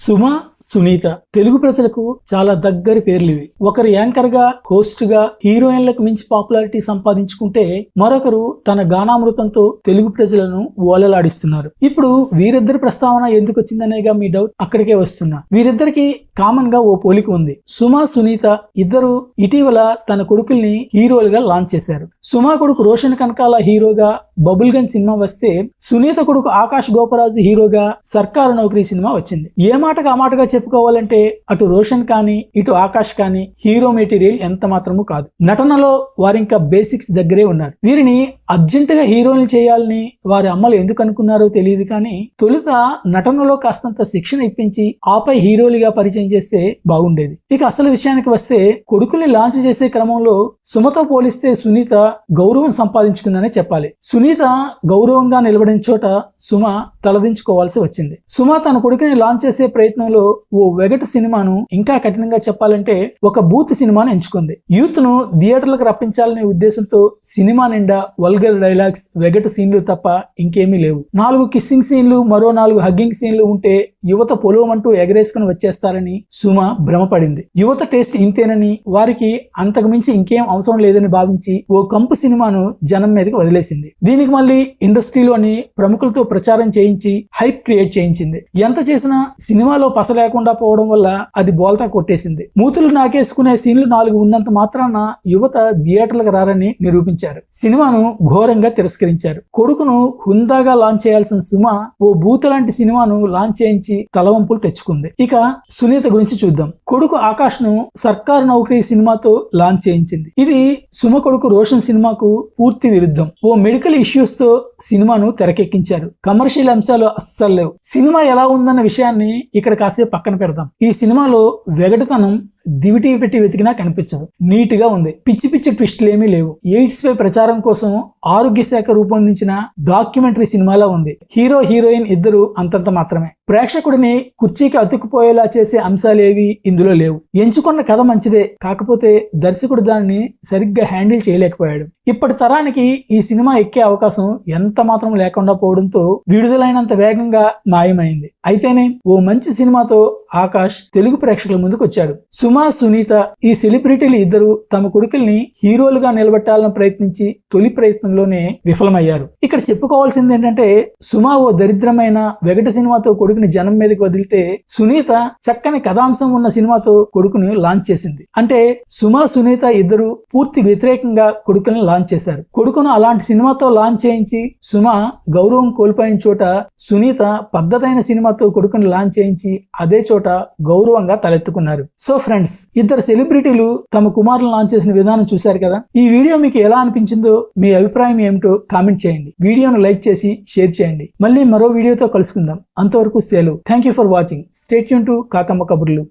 సుమ సునీత. తెలుగు ప్రజలకు చాలా దగ్గరి పేర్లు ఇవి. ఒకరు యాంకర్గా హోస్ట్గా హీరోయిన్లకు మించి పాపులారిటీ సంపాదించుకుంటే మరొకరు తన గానామృతంతో తెలుగు ప్రజలను ఓలలాడిస్తున్నారు. ఇప్పుడు వీరిద్దరి ప్రస్తావన ఎందుకు వచ్చిందనేగా మీ డౌట్ అక్కడికే వస్తున్నా. వీరిద్దరికి కామన్గా ఓ పోలిక ఉంది. సుమ సునీత ఇద్దరు ఇటీవల తన కొడుకుల్ని హీరోలుగా లాంచ్ చేశారు. సుమా కొడుకు రోషన్ కనకాల హీరోగా బబుల్ గన్ సినిమా వస్తే సునీత కొడుకు ఆకాష్ గోపరాజు హీరోగా సర్కారు నౌకరీ సినిమా వచ్చింది. ఏమా మాటకు ఆ మాటగా చెప్పుకోవాలంటే అటు రోషన్ కానీ ఇటు ఆకాష్ కానీ హీరో మెటీరియల్ ఎంత మాత్రము కాదు. నటనలో వారింకా బేసిక్స్ దగ్గరే ఉన్నారు. వీరిని అర్జెంటుగా హీరోలు చేయాలని వారి అమ్మలు ఎందుకు అనుకున్నారో తెలియదు కానీ తొలుత నటనలో కాస్తంత శిక్షణ ఇప్పించి ఆపై హీరోలుగా పరిచయం చేస్తే బాగుండేది. ఇక అసలు విషయానికి వస్తే కొడుకుల్ని లాంచ్ చేసే క్రమంలో సుమతో పోలిస్తే సునీత గౌరవం సంపాదించుకుందనే చెప్పాలి. సునీత గౌరవంగా నిలబడిన చోట సుమ తలదించుకోవాల్సి వచ్చింది. సుమ తన కొడుకుని లాంచ్ చేసే ప్రయత్నంలో ఓ వెగటు సినిమాను ఇంకా కఠినంగా చెప్పాలంటే ఒక బూత్ సినిమాను ఎంచుకుంది. యూత్ను థియేటర్లకు రప్పించాలనే ఉద్దేశంతో సినిమా నిండా వల్గర్ డైలాగ్స్ వెగటు సీన్లు తప్ప ఇంకేమీ లేవు. నాలుగు కిస్సింగ్ సీన్లు మరో నాలుగు హగ్గింగ్ సీన్లు ఉంటే యువత పొలవమంటూ ఎగరేసుకుని వచ్చేస్తారని సుమ భ్రమపడింది. యువత టేస్ట్ ఇంతేనని వారికి అంతకు మించి ఇంకేం అవసరం లేదని భావించి ఓ కంపు సినిమాను జనం మీదకి వదిలేసింది. దీనికి మళ్ళీ ఇండస్ట్రీలోని ప్రముఖులతో ప్రచారం చేయించి హైప్ క్రియేట్ చేయించింది. ఎంత చేసినా సినిమాలో పస లేకుండా పోవడం వల్ల అది బోల్తా కొట్టేసింది. మూతులు నాకేసుకునే సీన్లు నాలుగు ఉన్నంత మాత్రాన యువత థియేటర్లకు రారని నిరూపించారు. సినిమాను ఘోరంగా తిరస్కరించారు. కొడుకును హుందాగా లాంచ్ చేయాల్సిన సుమ ఓ బూత్ లాంటి సినిమాను లాంచ్ చేయించి తలవంపులు తెచ్చుకుంది. ఇక సునీత గురించి చూద్దాం. కొడుకు ఆకాష్ను సర్కారు నౌకరీ సినిమాతో లాంచ్ చేయించింది. ఇది సుమ కొడుకు రోషన్ సినిమాకు పూర్తి విరుద్ధం. ఓ మెడికల్ ఇష్యూస్తో సినిమాను తెరకెక్కించారు. కమర్షియల్ అంశాలు అస్సలు లేవు. సినిమా ఎలా ఉందన్న విషయాన్ని ఇక్కడ కాసేపు పక్కన పెడదాం. ఈ సినిమాలో వెగటతనం దివిటి పెట్టి వెతికినా కనిపించదు. నీట్గా ఉంది. పిచ్చి పిచ్చి ట్విస్టులు ఏమీ లేవు. ఎయిడ్స్ పై ప్రచారం కోసం ఆరోగ్య శాఖ రూపొందించిన డాక్యుమెంటరీ సినిమాలా ఉంది. హీరో హీరోయిన్ ఇద్దరు అంతంత మాత్రమే. ప్రేక్షకుడిని కుర్చీకి అతుక్కుపోయేలా చేసే అంశాలేవి ఇందులో లేవు. ఎంచుకున్న కథ మంచిదే. కాకపోతే దర్శకుడు దాన్ని సరిగ్గా హ్యాండిల్ చేయలేకపోయాడు. ఇప్పటి తరానికి ఈ సినిమా ఎక్కే అవకాశం ఎంత మాత్రం లేకుండా పోవడంతో విడుదలైనంత వేగంగా మాయమైంది. అయితేనే ఓ మంచి సినిమాతో ఆకాష్ తెలుగు ప్రేక్షకుల ముందుకు వచ్చాడు. సుమా సునీత ఈ సెలబ్రిటీలు ఇద్దరు తమ కొడుకుల్ని హీరోలుగా నిలబెట్టాలని ప్రయత్నించి తొలి ప్రయత్నంలోనే విఫలమయ్యారు. ఇక్కడ చెప్పుకోవాల్సింది ఏంటంటే సుమా ఓ దరిద్రమైన వెగట సినిమాతో కొడుకుని జనం మీదకి వదిలితే సునీత చక్కని కథాంశం ఉన్న సినిమాతో కొడుకుని లాంచ్ చేసింది. అంటే సుమా సునీత ఇద్దరు పూర్తి వ్యతిరేకంగా కొడుకుని లాంచ్ చేశారు. కొడుకును అలాంటి సినిమాతో లాంచ్ చేయించి సుమా గౌరవం కోల్పోయిన చోట సునీత పద్ధతైన సినిమాతో కొడుకుని లాంచ్ చేయించి అదే చోట చోట గౌరవంగా తలెత్తుకున్నారు. సో ఫ్రెండ్స్ ఇద్దరు సెలబ్రిటీలు తమ కుమారులను లాంచ్ చేసిన విధానం చూశారు కదా? ఈ వీడియో మీకు ఎలా అనిపించిందో మీ అభిప్రాయం ఏమిటో కామెంట్ చేయండి. వీడియోను లైక్ చేసి షేర్ చేయండి. మళ్ళీ మరో వీడియోతో కలుసుకుందాం. అంతవరకు సెలవు. Thank you for watching stay Yoon to కాకమ్మ కబుర్లు